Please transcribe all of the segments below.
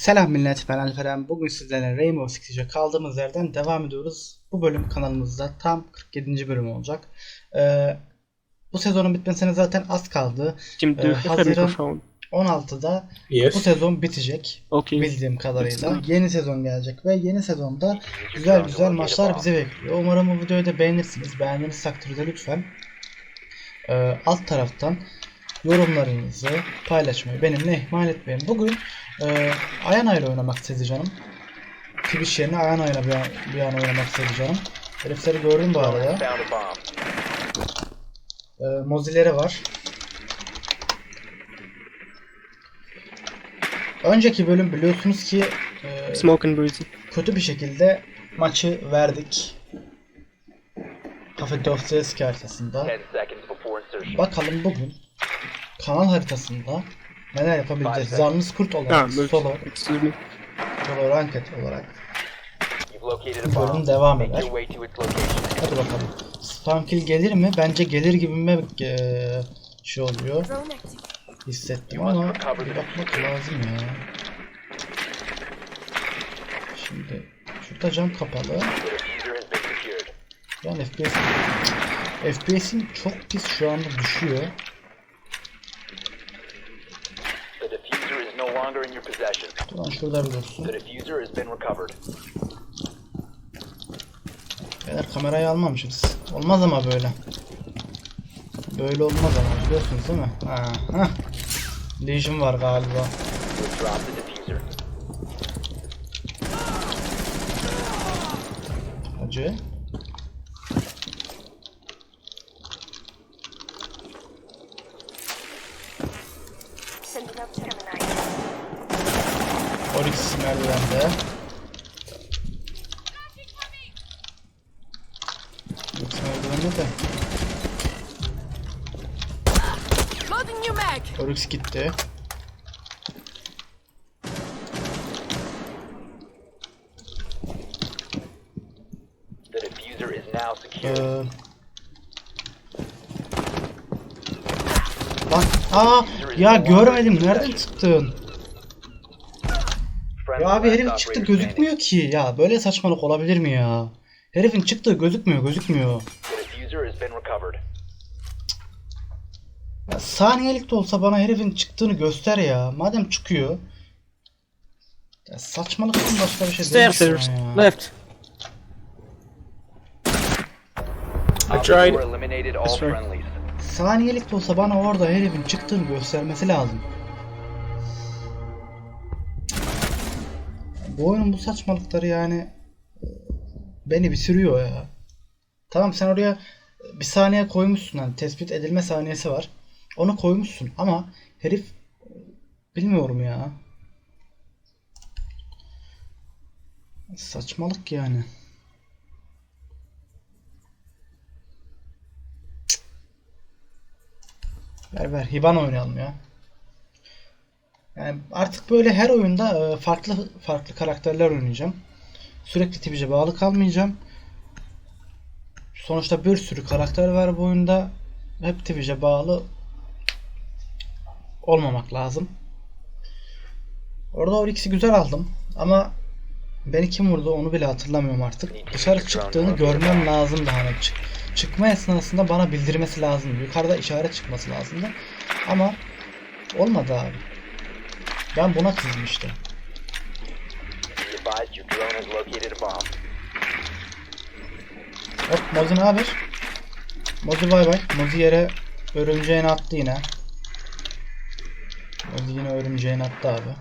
Selam millet ben Alperen. Bugün sizlerle Rainbow Six Siege'e kaldığımız yerden devam ediyoruz. Bu bölüm kanalımızda tam 47. bölüm olacak. Ee, bu sezonun bitmesine zaten az kaldı. You Ee, Haziran- microphone? 16'da Yes. bu sezon bitecek Okay. bildiğim kadarıyla. Yeni sezon gelecek ve yeni sezonda güzel güzel maçlar bizi bekliyor. Umarım bu videoyu da beğenirsiniz. Beğendiğiniz takdirde lütfen e, alt taraftan yorumlarınızı paylaşmayı benimle ihmal etmeyin. Bugün e, Ayana ile oynamak istedi canım. Twitch yerine Ayana ile bir, an, bir an oynamak istedi canım. Herifleri gördüm bu arada. E, mozileri var. Önceki bölüm biliyorsunuz ki e, Smoke and breezy. kötü bir şekilde maçı verdik. Cafe Dostoyevski haritasında. 10 seconds before insertion. Bakalım bugün kanal haritasında neler yapabileceğiz. Yalnız kurt Ah, olarak, solo, solo ranked olarak. Bölüm devam eder. Hadi bakalım. Spam kill gelir mi? Bence gelir gibime eee, şey oluyor. Hissettim ama bir bakmak lazım ya. Şimdi şurada cam kapalı. Yani FPS FPS'im çok pis şu anda düşüyor. The longer in your possession. Ulan şurada bir dursun. The diffuser has been recovered. Beyler kamerayı almamışız. Olmaz ama böyle. Böyle olmaz ama biliyorsunuz değil mi? Ha, hah. Legion var galiba. You have dropped the diffuser. Acı. Sending up Gemini. Oryx merdivende. Oryx merdivende de. Loading new mag. Oryx gitti. The diffuser is now secured. Ee... Lan aa ya görmedim nereden çıktın? Abi herif çıktı gözükmüyor ki ya böyle saçmalık olabilir mi ya? Herifin çıktığı gözükmüyor gözükmüyor. Ya saniyelik de olsa bana herifin çıktığını göster ya. Madem çıkıyor. Ya saçmalıktan başka bir şey değil stairs. Left. I tried. Saniyelik de olsa bana orada herifin çıktığını göstermesi lazım. Bu oyunun bu saçmalıkları yani e, beni bitiriyor ya. Tamam sen oraya bir saniye koymuşsun hani tespit edilme saniyesi var. Onu koymuşsun ama herif e, bilmiyorum ya. Saçmalık yani. Ver ver Hiban oynayalım ya. Yani artık böyle her oyunda e, farklı farklı karakterler oynayacağım. Sürekli Twitch'e bağlı kalmayacağım. Sonuçta bir sürü karakter var bu oyunda. Hep Twitch'e bağlı olmamak lazım. Orada Oryx'i güzel aldım ama beni kim vurdu onu bile hatırlamıyorum artık. Dışarı çıktığını görmem lazım da hani çık çıkma esnasında bana bildirmesi lazım. Yukarıda işaret çıkması lazımdı. Ama olmadı abi. Ben buna bomb. Hop Mozi ne haber? Mozi bay bay. Mozi yere örümceğini attı yine. Mozi yine örümceğini attı abi.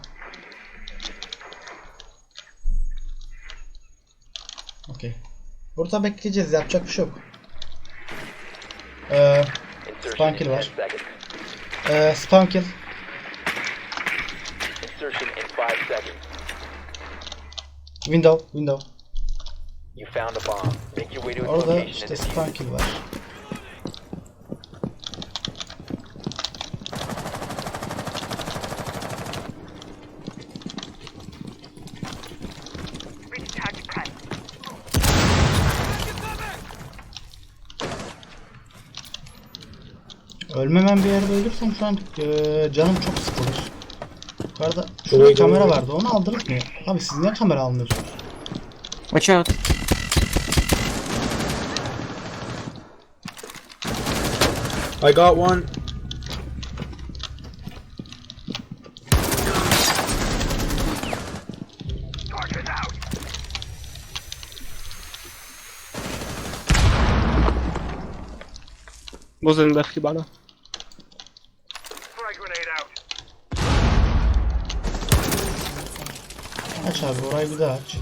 Okey. Burada bekleyeceğiz. Yapacak bir şey yok. Ee, Insertion Spam in kill 10 var. seconds. e, spam kill. Insertion in 5 seconds. Window. Window. You found a bomb. Make your way to its Orada location işte and defuse spam it. kill var. Recharge prime. Ölmemem bir yerde ölürsem şu an e, canım çok sıkılır. Yukarıda şurada kamera doğru. vardı. Onu aldınız mı? Abi siz niye kamera almıyorsunuz? Watch out. I got one. Was in left Hibana. Aç abi orayı bir daha aç.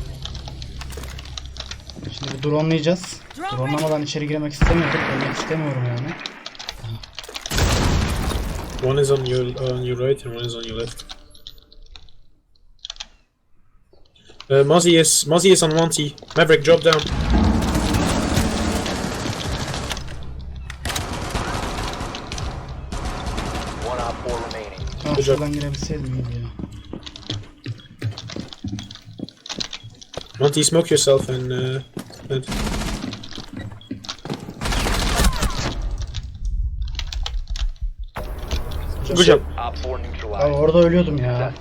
Şimdi bir dronelayacağız. Dronelamadan içeri girmek istemiyorduk. Ölmek istemiyorum yani. One is on your on your right and one is on your left. Uh, Mozzie is Mozzie is on Monty. Maverick, drop down. One op four remaining. Güzel. şuradan girebilseydim iyiydi ya. Monty, smoke yourself and uh, and Good job. Abi orada ölüyordum ya.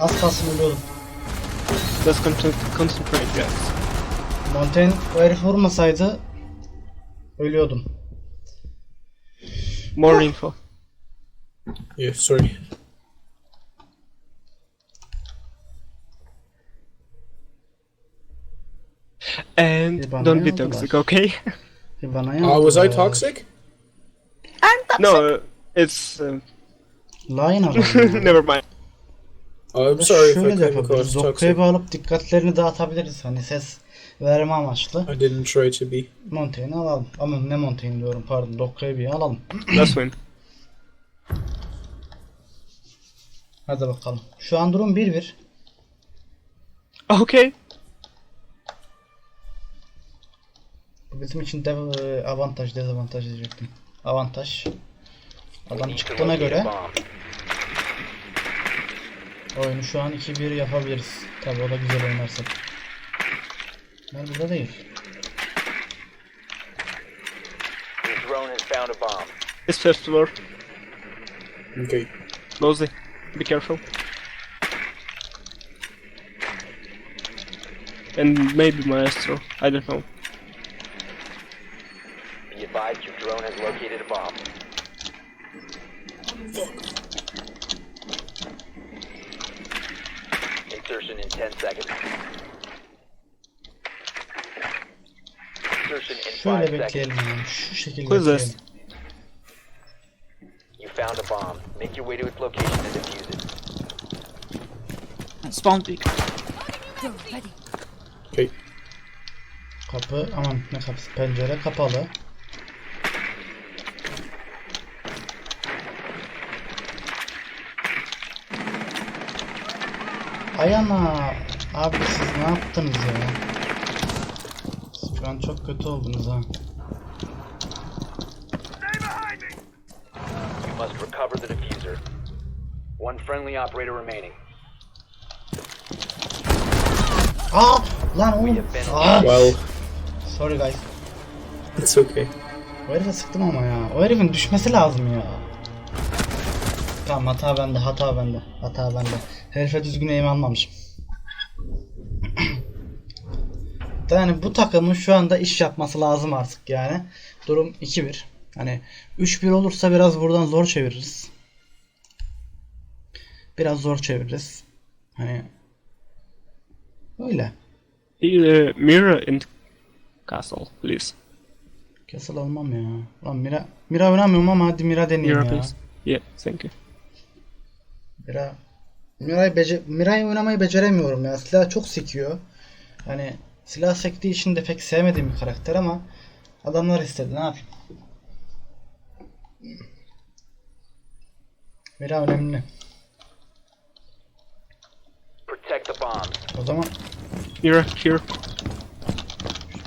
Az kalsın ölüyordum. Let's con- concentrate, guys. Montaigne o herif vurmasaydı ölüyordum. More info. yeah, sorry. And don't be toxic, okay? Bir bana Oh, was I toxic? no, uh, it's uh, Line ya. never mind. Oh, I'm sorry if I Şöyle de came yapabiliriz. across Zokka'ya toxic. bağlayıp dikkatlerini dağıtabiliriz. Hani ses verme amaçlı. I didn't try to be. Montaigne'i alalım. Ama ne Montaigne diyorum pardon. Dokka'yı bir alalım. Let's win. Hadi bakalım. Şu an durum 1-1. Okay. Bizim için dev, e, avantaj, dezavantaj diyecektim. Avantaj. Adam çıktığına göre oyunu şu an 2-1 yapabiliriz. Tabi o da güzel oynarsak. Ben burada değil. Your drone has found a bomb. It's first floor. Okay. Mosey, be careful. And maybe Maestro, I don't know. Advised your drone has located a bomb. Insertion in 10 seconds. Insertion in 5 Şöyle seconds. bekleyelim yani. Şu şekilde this? bekleyelim. You found a bomb. Make your way to its location and defuse it. Spawn peek. Okay. Kapı aman ne kapısı pencere kapalı. Ay ama abi siz ne yaptınız ya? Siz Şu an çok kötü oldunuz ha. You must recover the diffuser. One friendly operator remaining. Aa lan oğlum. Aa, Well, sorry guys. it's okay. O herife sıktım ama ya. O herifin düşmesi lazım ya. Tamam hata bende, hata bende, hata bende. Herife düzgün eğim almamışım. yani bu takımın şu anda iş yapması lazım artık yani. Durum 2-1. Hani 3-1 olursa biraz buradan zor çeviririz. Biraz zor çeviririz. Hani öyle. Here, uh, mirror in castle, please. Castle almam ya. Lan Mira, Mira oynamıyorum ama hadi Mira deneyeyim Mirror, ya. please. Yeah, thank you. Mira Miray bece Miray oynamayı beceremiyorum ya. Silah çok sekiyor. Hani silah sektiği için de pek sevmediğim bir karakter ama adamlar istedi. Ne yapayım? Mira önemli. Protect the bombs. O zaman Mirror, here.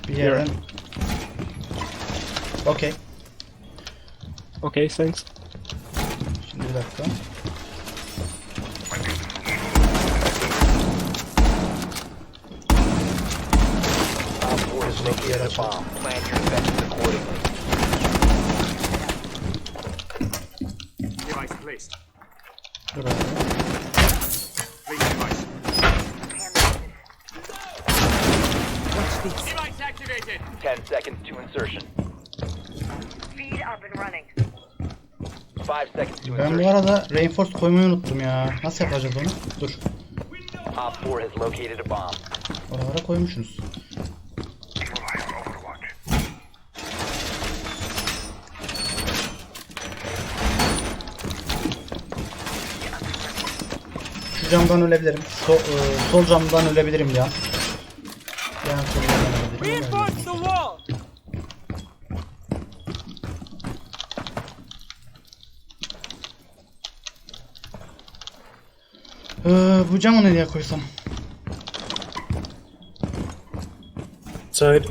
bir yerden Okey. Okay, thanks. Şimdi bir dakika. Ben bu arada reinforce koymayı unuttum ya. Nasıl yapacağız onu? Dur. Op 4. Oralara koymuşsunuz. Camdan ölebilirim. So- e, sol camdan ölebilirim ya. Yani sol camdan ölebilirim. Ee, bu camı nereye koysam? Side.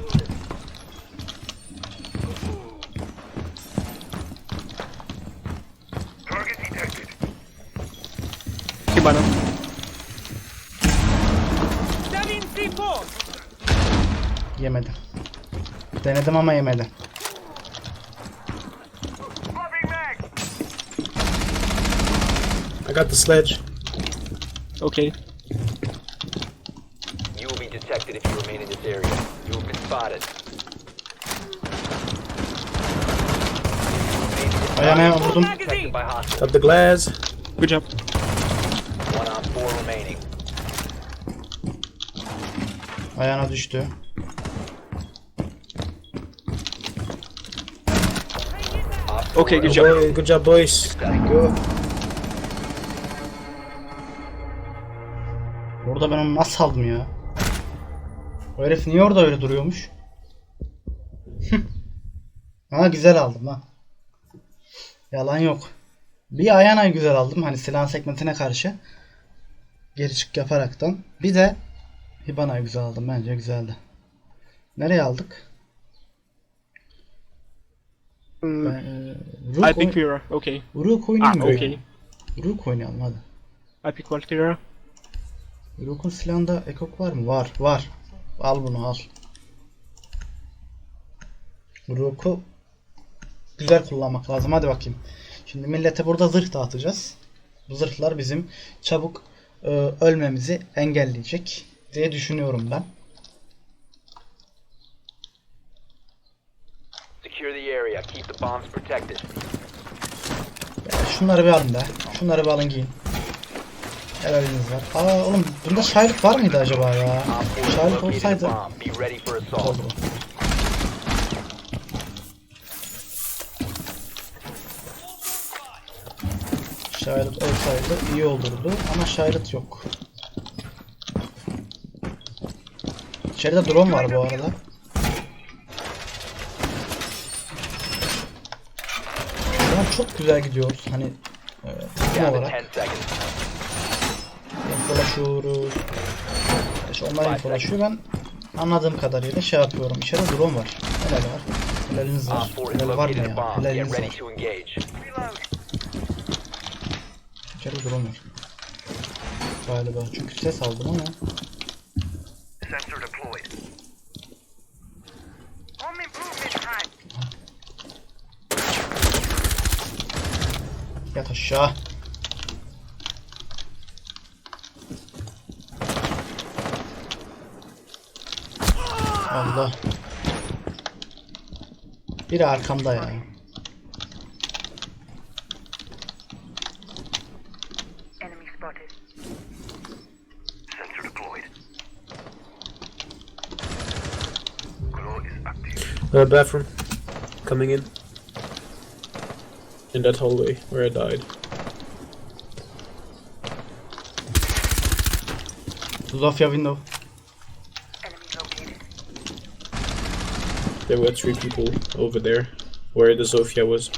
Yemedi. Denedim ama yemedi. I got the sledge. Okay. You will be detected if you remain in this area. You have been spotted. Ayağına vurdum. Got the glass. Good job. One on 4 remaining. Ayağına düştü. Okay, 4 good job. Boy, good job, boys. Go. Orada ben onu nasıl aldım ya? O herif niye orada öyle duruyormuş? ha güzel aldım ha. Yalan yok. Bir Ayana'yı güzel aldım hani silah segmentine karşı. Geri çık yaparaktan. Bir de Hibana'yı güzel aldım bence güzeldi. Nereye aldık? Mm, Ben, e, I Rook, pick oyn- Mira. Okay. Rook Ah, oynayayım mı? okay. Rook oynayalım hadi. I pick Valkyria. Rook'un silahında ekok var mı? Var, var. Al bunu al. Rook'u güzel kullanmak lazım. Hadi bakayım. Şimdi millete burada zırh dağıtacağız. Bu zırhlar bizim çabuk e, ölmemizi engelleyecek diye düşünüyorum ben. Ya Şunları bir alın da. Şunları bir alın giyin. Helaliniz var. Aa oğlum bunda şairlik var mıydı acaba ya? Op 4 has Şairlik olsaydı. Be oldu. Şairlik olsaydı iyi olurdu ama şairlik yok. İçeride drone var bu arada. Şu an çok güzel gidiyoruz hani e, olarak 10 seconds. infolaşıyoruz. İşte onlar infolaşıyor ben anladığım kadarıyla şey yapıyorum. İçeride drone var. Helal var. Helaliniz var. Op 4 has Helal var mı ya? Helaliniz var. İçeride drone var. Galiba. Çünkü ses aldım ama. Yat aşağı. Allah. Biri arkamda ya. Enemy spotted. Sensor deployed. Glow is active. Uh, bathroom. Coming in. In that hallway where I died. Zofia window. There were three people over there where the Zofia was.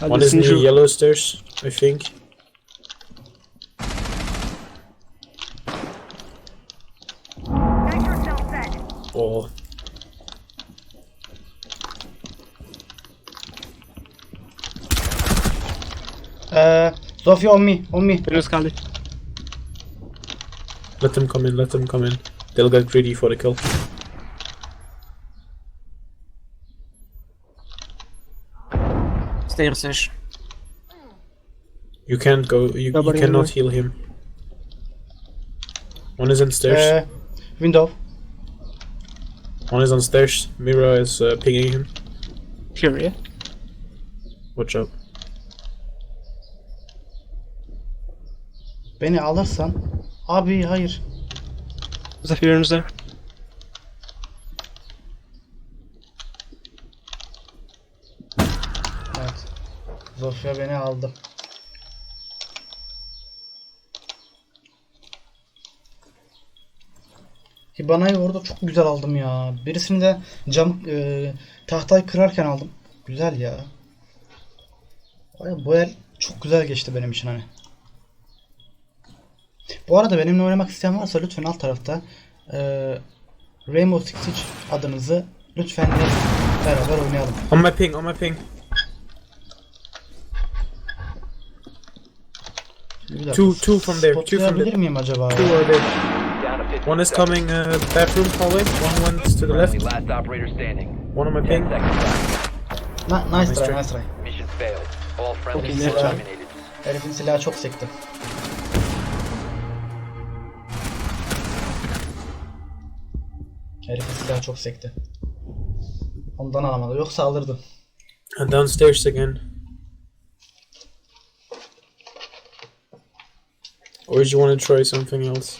One is near Sinju. yellow stairs, I think. Ee, Zofia on me, on me. Minus Kali. let them come in, let them come in. They'll get greedy for the kill. Stairs. You can't go. You, you Nobody cannot anymore. heal him. One is on stairs. Ee, window. One is on stairs. Mira is uh, pinging him. Here, yeah? Watch out. Beni alırsan. Abi hayır. There. Evet. Zofia beni aldı. Hibana'yı orada çok güzel aldım ya. Birisini de cam e, tahtayı kırarken aldım. Güzel ya. Bu el çok güzel geçti benim için hani. Bu arada benimle oynamak isteyen varsa lütfen alt tarafta e, Rainbow Six Siege adınızı lütfen yazın. Beraber oynayalım. On my ping. On my ping. Two- two from there, two from there. miyim acaba? Two are there. Down to 15 One is coming uh, bathroom hallway. One went to the left. last operator standing. One on my 10 ping. Na, nice Nice try, try. nice try. Mission failed. All friendlies Okay, were next. eliminated. Herifin silahı çok sekti. Herifin silahı çok sekti. Ondan alamadı. Yoksa alırdı. And downstairs again. Or did you want to try something else?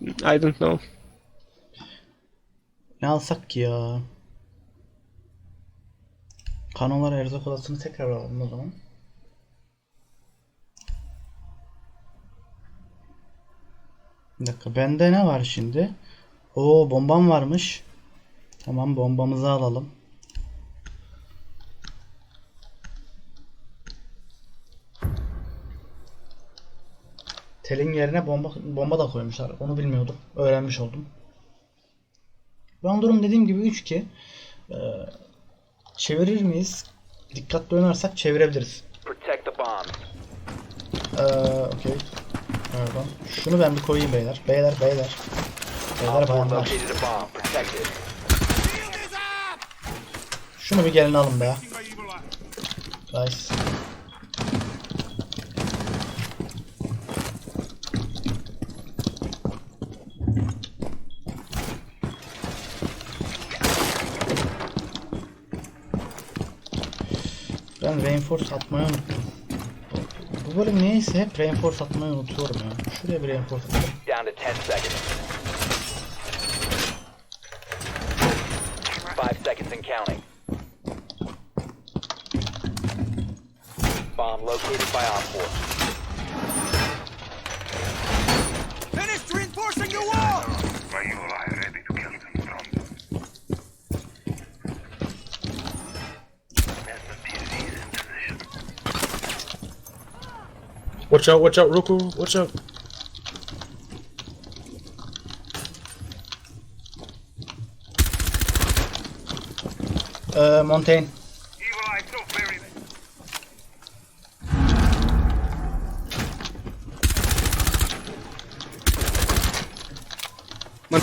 I don't know. Ne alsak ki ya? Kanolar erzak odasını tekrar alalım o zaman. Bir dakika bende ne var şimdi? Oo bombam varmış. Tamam bombamızı alalım. Telin yerine bomba bomba da koymuşlar. Onu bilmiyordum. Öğrenmiş oldum. Ben durum dediğim gibi 3-2. Ee, çevirir miyiz? Dikkatli oynarsak çevirebiliriz. Protect the bombs. Ee, okey. Pardon. Şunu ben bir koyayım beyler. Beyler beyler. Beyler Op 4 bayanlar. Şunu bir gelin alın be. Nice. Ben reinforce atmayı unuttum. Bu bölüm niyeyse hep reinforce atmayı unutuyorum ya. Şuraya bir reinforce atayım. Down to 10 seconds. 5 seconds and counting. Bomb located by Op 4. Viola is ready to kill them from. SMPC is in position. Watch out! Watch out! Roku! Watch out! Ee, Montaigne.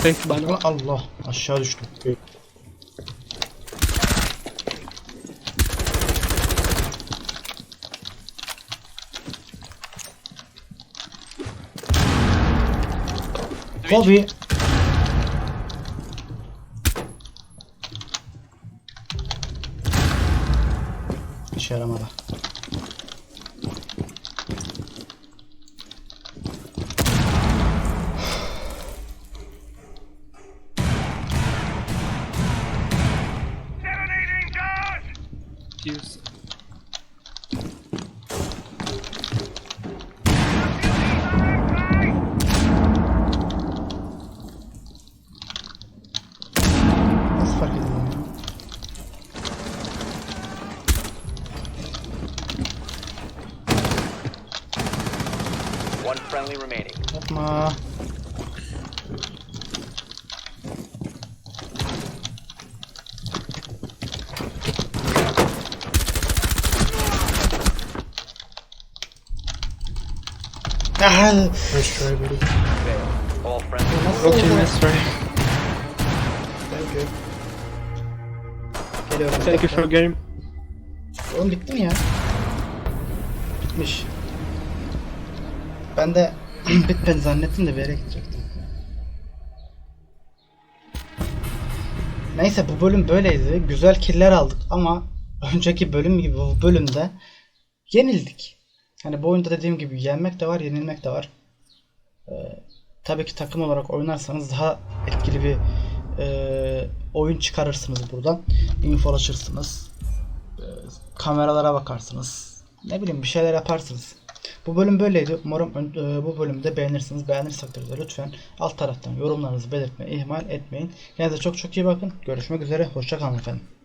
Bana. Ulan Allah aşağı düştüm. Kobe. İşe yaramadı. Friendly remaining. Yapma. Ah, Nice try, buddy. Failed. All friendlies nasıl Okay, oldu? nice try. Thank you. Geliyorum. Thank you for game. Oğlum bitti mi ya? bitmiş. Ben de bitmedi zannettim de bir yere gidecektim. Neyse bu bölüm böyleydi. Güzel killer aldık ama önceki bölüm gibi bu bölümde yenildik. Hani bu oyunda dediğim gibi yenmek de var, yenilmek de var. Ee, tabii ki takım olarak oynarsanız daha etkili bir e, oyun çıkarırsınız buradan. Infolaşırsınız. Ee, kameralara bakarsınız. Ne bileyim bir şeyler yaparsınız. Bu bölüm böyleydi. Umarım e, bu bölümü de beğenirsiniz. Beğenirseniz takdirde lütfen alt taraftan yorumlarınızı belirtmeyi ihmal etmeyin. Kendinize çok çok iyi bakın. Görüşmek üzere. Hoşçakalın efendim.